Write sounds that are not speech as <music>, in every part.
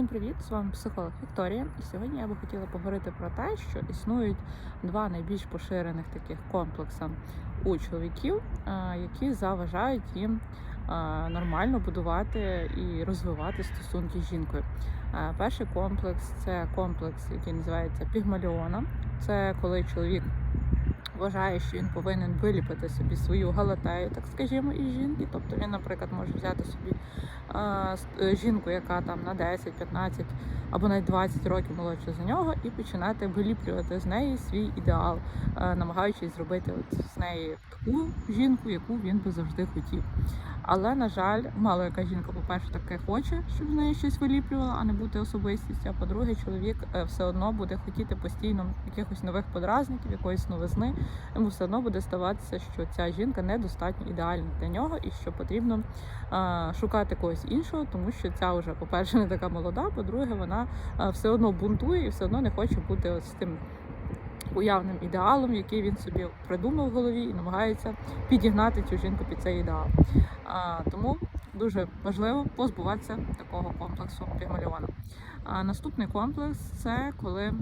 Всім привіт! З вами психолог Вікторія. І сьогодні я би хотіла поговорити про те, що існують два найбільш поширених таких комплекси у чоловіків, які заважають їм нормально будувати і розвивати стосунки з жінкою. Перший комплекс це комплекс, який називається пігмаліона. Це коли чоловік вважає, що він повинен виліпити собі свою галатею, так скажімо, із жінки. Тобто він, наприклад, може взяти собі жінку, яка там на 10, 15 або навіть 20 років молодша за нього, і починати виліплювати з неї свій ідеал, намагаючись зробити от з неї таку жінку, яку він би завжди хотів. Але, на жаль, мало яка жінка, по-перше, таке хоче, щоб з неї щось виліплювала, а не бути особистістю. А по-друге, чоловік е, все одно буде хотіти постійно якихось нових подразників, якоїсь новизни. Йому все одно буде ставатися, що ця жінка недостатньо ідеальна для нього, і що потрібно шукати когось іншого, тому що ця вже, по-перше, не така молода, по-друге, вона все одно бунтує і все одно не хоче бути ось тим уявним ідеалом, який він собі придумав в голові і намагається підігнати цю жінку під цей ідеал. А, тому дуже важливо позбуватися такого комплексу пігмаліона. А наступний комплекс це коли е,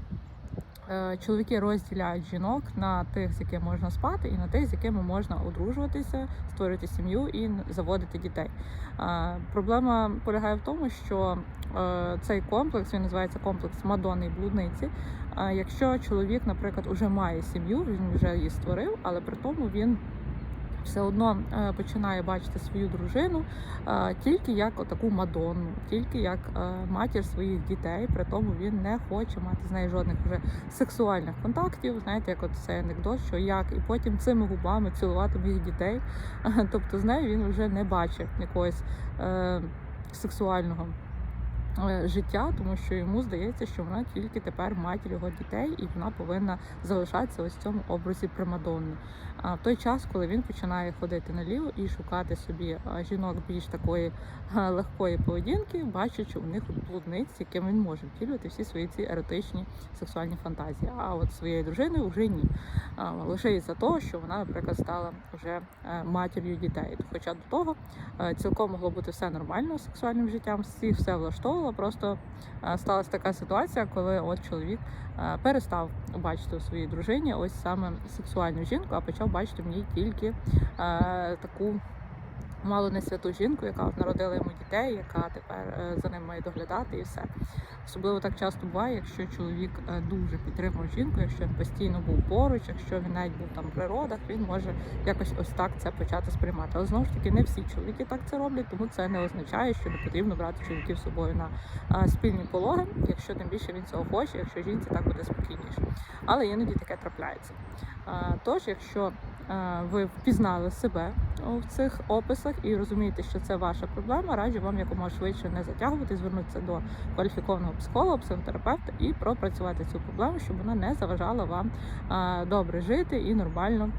чоловіки розділяють жінок на тих, з якими можна спати, і на тих, з якими можна одружуватися, створювати сім'ю і заводити дітей. Проблема полягає в тому, що е, цей комплекс він називається комплекс Мадонни і блудниці. Якщо чоловік, наприклад, уже має сім'ю, він вже її створив, але при тому він все одно е, починає бачити свою дружину е, тільки як таку Мадонну, тільки як е, матір своїх дітей. При тому він не хоче мати з нею жодних вже сексуальних контактів. Знаєте, як от цей анекдот, що як і потім цими губами цілувати моїх дітей. <laughs> Тобто з нею він вже не бачить якогось сексуального. Е, Життя, тому що йому здається, що вона тільки тепер матір його дітей, і вона повинна залишатися ось в цьому образі примадонни. А в той час, коли він починає ходити наліво і шукати собі жінок більш такої легкої поведінки, бачачи у них блудниць, яким він може втілювати всі свої ці еротичні сексуальні фантазії. А от своєю дружиною вже ні. Лише із-за того, що вона, наприклад, стала вже е, матір'ю дітей. Хоча до того е, цілком могло бути все нормально з сексуальним життям, всіх все влаштовувало. Просто е, сталася така ситуація, коли от чоловік е, перестав бачити у своїй дружині ось саме сексуальну жінку, а почав бачити в ній тільки е, таку. Мало не святу жінку, яка народила йому дітей, яка тепер за ним має доглядати і все. Особливо так часто буває, якщо чоловік е, дуже підтримав жінку, якщо він постійно був поруч, якщо він навіть був там в природах, він може якось ось так це почати сприймати. Але знову ж таки, не всі чоловіки так це роблять, тому це не означає, що не потрібно брати чоловіків з собою на е, спільні пологи, якщо тим більше він цього хоче, якщо жінці так буде спокійніше. Але іноді таке трапляється. Е, Тож, якщо ви впізнали себе в цих описах і розумієте, що це ваша проблема, раджу вам якомога швидше не затягувати, звернутися до кваліфікованого психолога, психотерапевта і пропрацювати цю проблему, щоб вона не заважала вам добре жити і нормально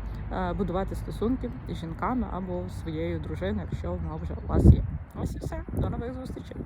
будувати стосунки з жінками або своєю дружиною, якщо вона вже у вас є. Ось і все. До нових зустрічей.